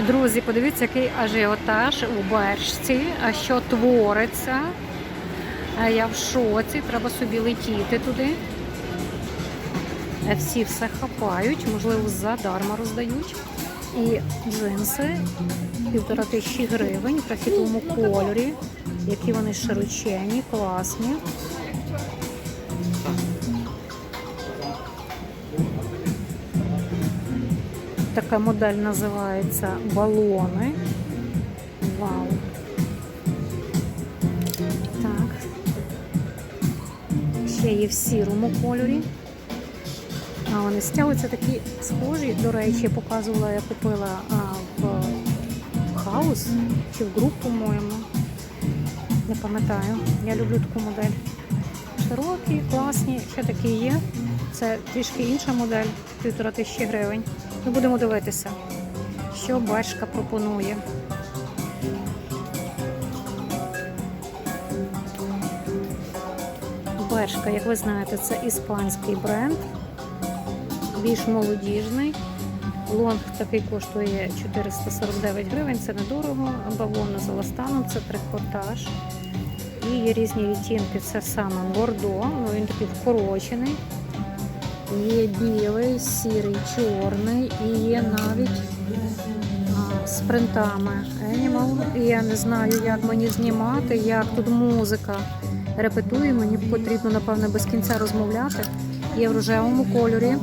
Друзі, подивіться, який ажіотаж у Бершці, а що твориться. Я в шоці, треба собі летіти туди. Е, Всі все хапають, можливо, задарма роздають. І джинси півтора тисячі гривень в графітовому кольорі, які вони широчені, класні. Така модель називається балони. Вау. Так. Ще є в сірому кольорі. А вони стягуються такі схожі. До речі, я показувала, я купила а, в, хаус чи в груп, по-моєму. Не пам'ятаю. Я люблю таку модель. Широкі, класні, ще такі є. Це трішки інша модель, півтора тисячі гривень. Ми будемо дивитися, що Бешка пропонує. Бешка, як ви знаєте, це іспанський бренд, більш молодіжний. Лонг такий коштує 449 гривень, це недорого. Бавовна з еластаном, це трикотаж. І є різні відтінки. Це саме бордо, ну він такий вкорочений. Є білий, сірий, чорний і є навіть з принтами Animal. І я не знаю, як мені знімати, як тут музика репетує. Мені потрібно, напевно, без кінця розмовляти. Є в рожевому кольорі,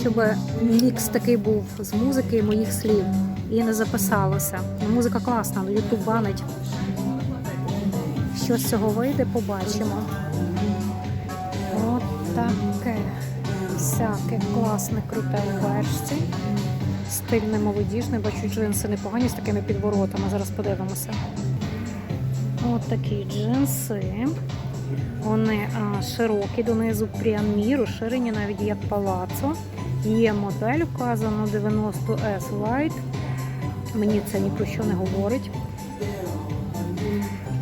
щоб мікс такий був з музики і моїх слів. І не записалося. Музика класна, Ютуб банить. Що з цього вийде, побачимо. От. Всяке класне, круте у вершці. Стильне, молодіжне. Бачу, джинси непогані з такими підворотами. Зараз подивимося. От такі джинси. Вони а, широкі, донизу прямі, розширені навіть як палацо. Є модель, вказано 90S Light. Мені це ні про що не говорить.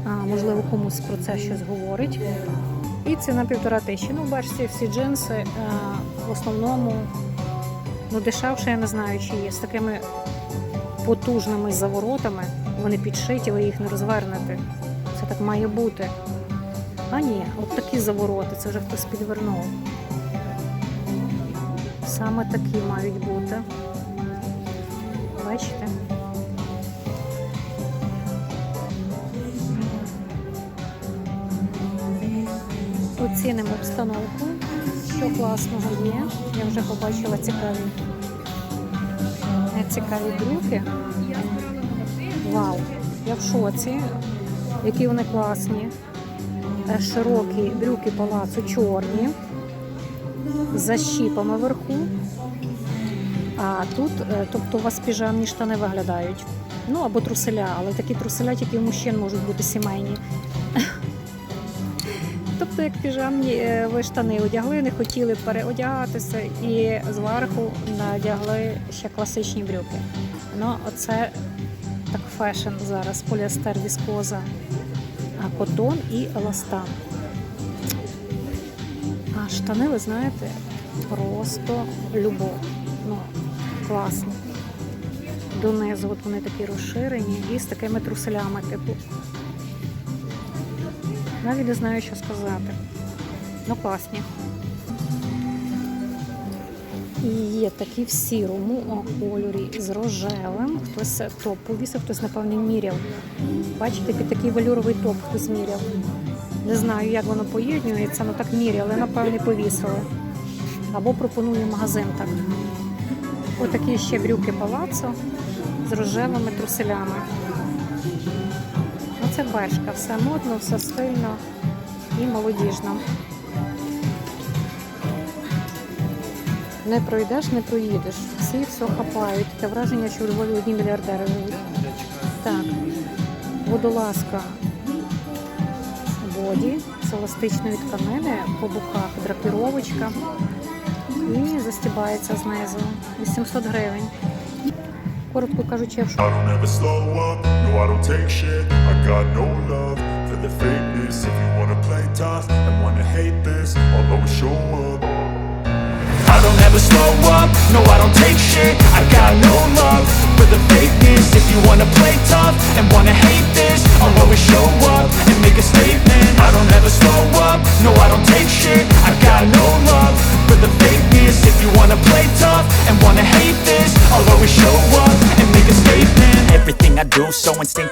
А, можливо, комусь про це щось говорить. І ціна півтора тисячі. Ну, бачите, всі джинси е, в основному ну, дешевше, я не знаю, чи є з такими потужними заворотами. Вони підшиті, ви їх не розвернете. Це так має бути. А ні, от такі завороти, це вже хтось підвернув. Саме такі мають бути. Оцінимо обстановку, що класного є. Я вже побачила цікаві, цікаві брюки. Вау! Я в шоці, які вони класні. Е, Широкі брюки палацу чорні, з защіпами вверху. А тут, е, тобто у вас піжамні штани виглядають. Ну або труселя, але такі труселя тільки у мужчин можуть бути сімейні. Тобто, як піжамні е, ви штани одягли, не хотіли переодягатися і зверху надягли ще класичні брюки. Ну, оце так фешн зараз, поліестер, віскоза, котон і еластан. А штани, ви знаєте, просто любов. Ну, класні. Донизу от вони такі розширені і з такими труселями, типу. Навіть не знаю, що сказати. Ну, класні. І є такі в сірому кольорі з рожевим. Хтось топ повісив, хтось, напевно, міряв. Бачите, під такий валюровий топ хтось міряв. Не знаю, як воно поєднується, але так міряли, напевне, повісили. Або пропонує магазин так. Отакі ще брюки палацо з рожевими труселями. Оце бешка, все модно, все стильно і молодіжно. Не пройдеш, не проїдеш. Всі все хапають. Таке враження, що у Львові одні мільярдери живуть. Так, водолазка боді з еластичної тканини, по боках драпіровочка і застібається знизу. 800 гривень. Коротко кажучи, я в I don't ever slow up, no I don't take shit I got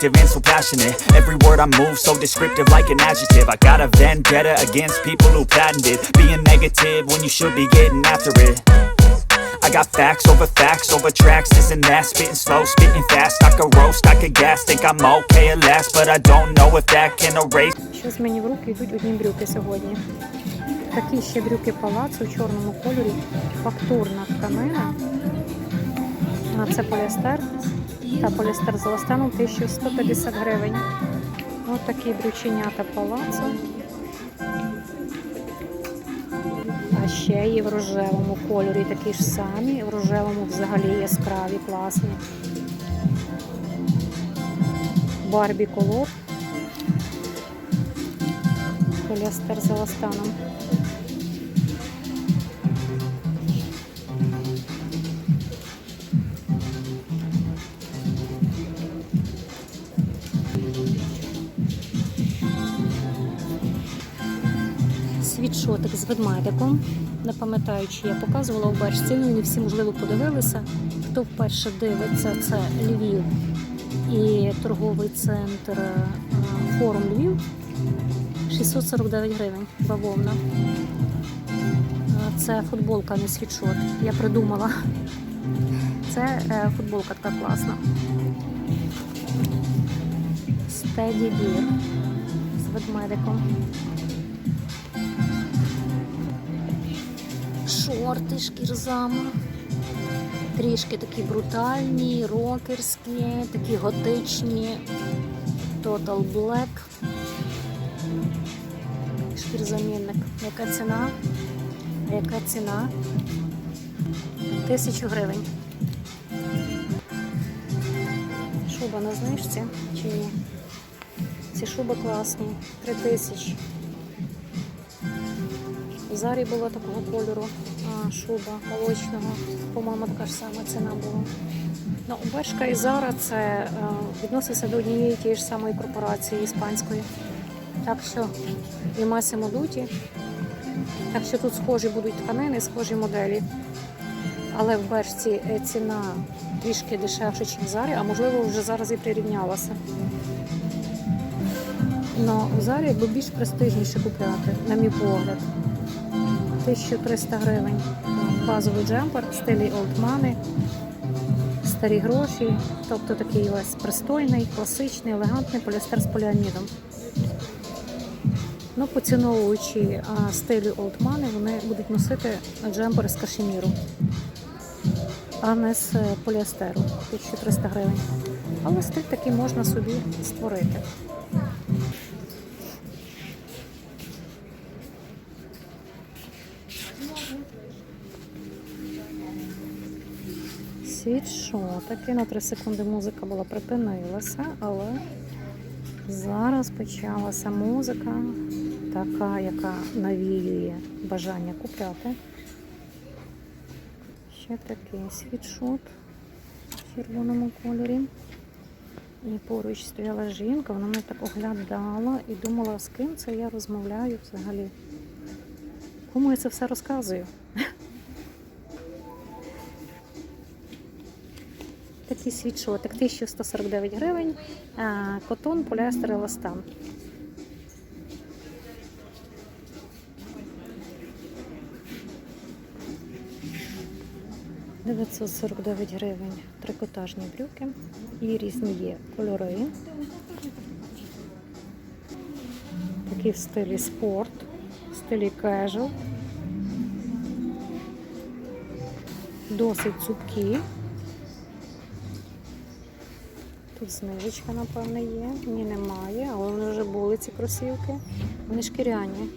instinctive and so passionate Every word I move so descriptive like an adjective I got a vendetta against people who patented Being negative when you should be getting after it I got facts over facts over tracks, this and that Spitting slow, spitting fast, I could roast, I could gas Think I'm okay at last, but I don't know if that can erase Щось. Такі ще брюки палацу в чорному кольорі. Фактурна тканина. А це поліестер. Та поліестер з еластаном 1150 гривень. Ось такі брюченята палацу. А ще є в рожевому кольорі такі ж самі. В рожевому взагалі яскраві, класні. Барбі колор. Поліестер з еластаном. Світшотик з ведмедиком. Не пам'ятаю, чи я показувала у бачці. Не всі, можливо, подивилися. Хто вперше дивиться, це Львів і торговий центр е, Форум Львів. 649 гривень бавовна. Е, Це футболка, не світшот. Я придумала. Це е, футболка така класна. Steady Beer з ведмедиком. Шорти шкірзами. Трішки такі брутальні, рокерські, такі готичні. Total Black. Шкірзамінник. Яка ціна? Яка ціна? Тисячу гривень. Шуба на знижці чи ні? Ці шуби класні. Три тисячі. Зарі була такого кольору шуба молочного. По-моєму, така ж сама ціна була. Ну, Бершка і Зара це е, відноситься до однієї тієї ж самої корпорації іспанської. Так що і Масимо Дуті. Так що тут схожі будуть тканини, схожі моделі. Але в Бершці е, ціна трішки дешевше, ніж в Зарі, а можливо вже зараз і прирівнялася. Ну, в Зарі якби більш престижніше купляти, на мій погляд. 1300 гривень. Базовий джемпер в стилі Money. Старі гроші, тобто такий ось пристойний, класичний, елегантний поліестер з поліамідом. Ну, поціновуючи а, стилю Money, вони будуть носити джемпери з кашеміру, а не з е, поліестеру 1300 гривень. Але стиль такий можна собі створити. Світшотики. На 3 секунди музика була припинилася, але зараз почалася музика, така, яка навіює бажання купляти. Ще такий світшот в червоному кольорі. І поруч стояла жінка, вона мене так оглядала і думала, з ким це я розмовляю взагалі. Кому я це все розказую? Такий світшотик, 1149 гривень, а, котон, поліестер, еластан. «949 гривень трикотажні брюки і різні є кольори. Такі в стилі спорт, в стилі кежуал. Досить цупкі. Тут знижечка, напевно, є. Ні, немає, але вони вже були ці кросівки. Вони шкіряні.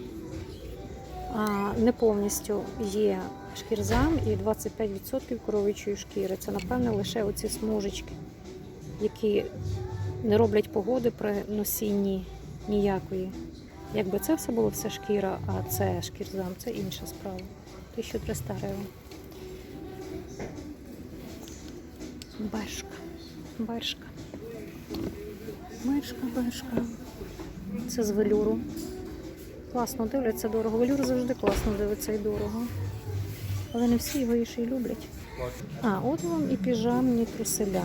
А, не повністю є шкірзам і 25% коровичої шкіри. Це, напевно, лише оці смужечки, які не роблять погоди при носінні ніякої. Якби це все було все шкіра, а це шкірзам, це інша справа. 1300 гривень. Бешка. Бершка. Мишка, мишка. Це з велюру. Класно дивляться дорого. Велюр завжди класно дивиться і дорого. Але не всі його ще й люблять. А, от вам і піжамні труселя.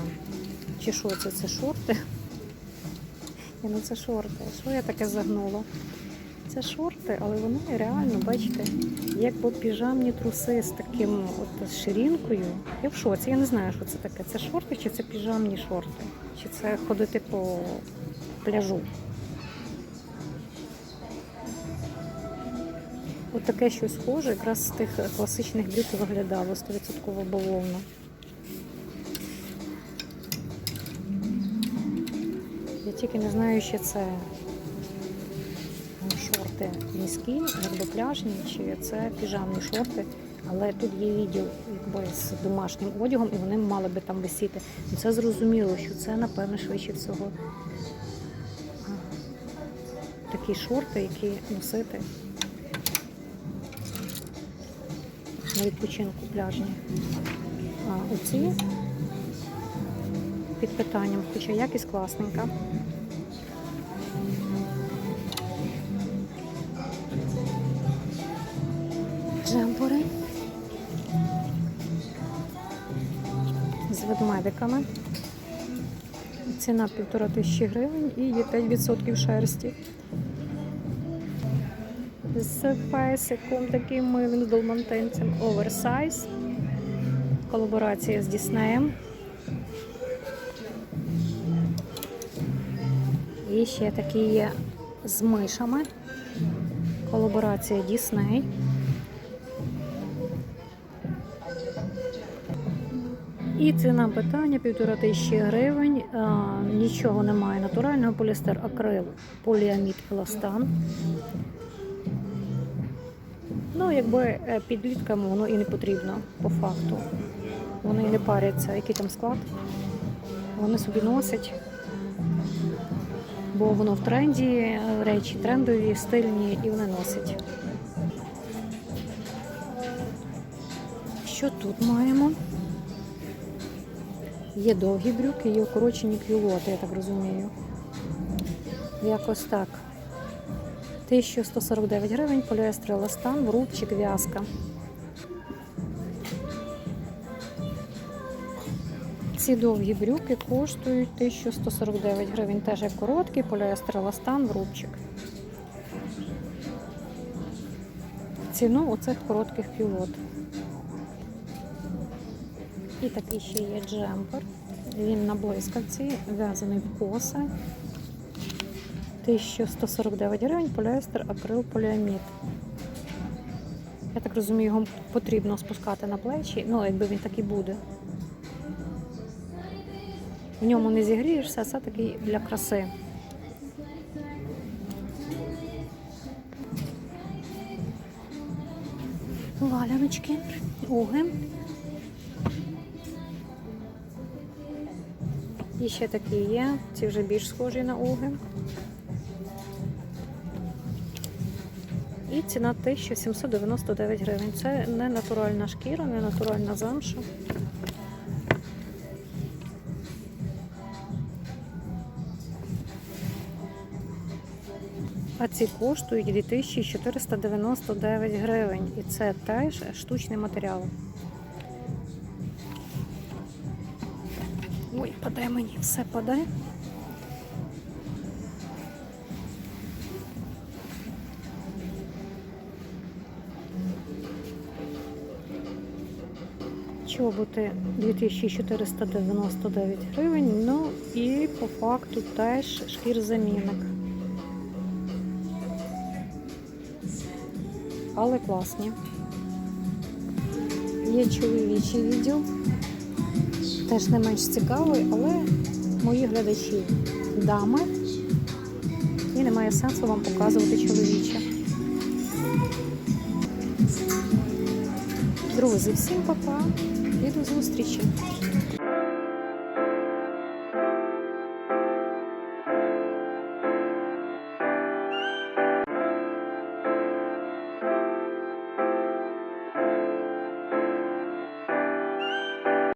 Чи що це? Це шорти? Ні, ну це шорти. Що я таке загнула? Це шорти, але вони реально, бачите, як по піжамні труси з таким от з ширинкою. Я в шоці, я не знаю, що це таке. Це шорти чи це піжамні шорти? Чи це ходити по пляжу? От таке щось схоже, якраз з тих класичних брюк виглядало 100% бавовна. Я тільки не знаю, чи це шорти міські, якби пляжні, чи це піжамні шорти. Але тут є відділ якби, з домашнім одягом, і вони мали би там висіти. Ну, Це зрозуміло, що це, напевно, швидше всього такі шорти, які носити на відпочинку пляжні. А оці під питанням, хоча якість класненька. Джемпори ведмедиками. Ціна півтора тисячі гривень і є 5% шерсті. З песиком таким милим з долмантинцем оверсайз. Колаборація з Діснеєм. І ще такі є з мишами. Колаборація Дісней. І ціна питання півтора тисячі гривень. А, нічого немає натурального поліестер, акрил, поліамід, еластан. Ну, якби е, підліткам воно і не потрібно по факту. Вони не паряться, який там склад. Вони собі носять, бо воно в тренді, е, речі трендові, стильні і вони носять. Що тут маємо? Є довгі брюки, є укорочені кюлоти, я так розумію. Якось так. 1149 гривень, поліестер еластан, рубчик, в'язка. Ці довгі брюки коштують 1149 гривень. Теж як короткі, поліестер еластан, рубчик. Ціну оцих коротких кюлот. І такий ще є джемпер. Він на блискавці, в'язаний в коси. 1149 гривень, поліестер, акрил, поліамід. Я так розумію, його потрібно спускати на плечі, ну, якби він так буде. В ньому не зігрієшся, а це такий для краси. Валяночки, уги. І ще такі є, ці вже більш схожі на уги. І ціна 1799 гривень. Це не натуральна шкіра, не натуральна замша. А ці коштують 2499 гривень. І це теж штучний матеріал. Ой, паде мені, все паде. Чоботи 2499 гривень, ну і по факту теж шкірзамінник. Але класні. Є чоловічий відділ, теж не менш цікавий, але мої глядачі дами. І немає сенсу вам показувати чоловіче. Друзі, всім па-па і до зустрічі!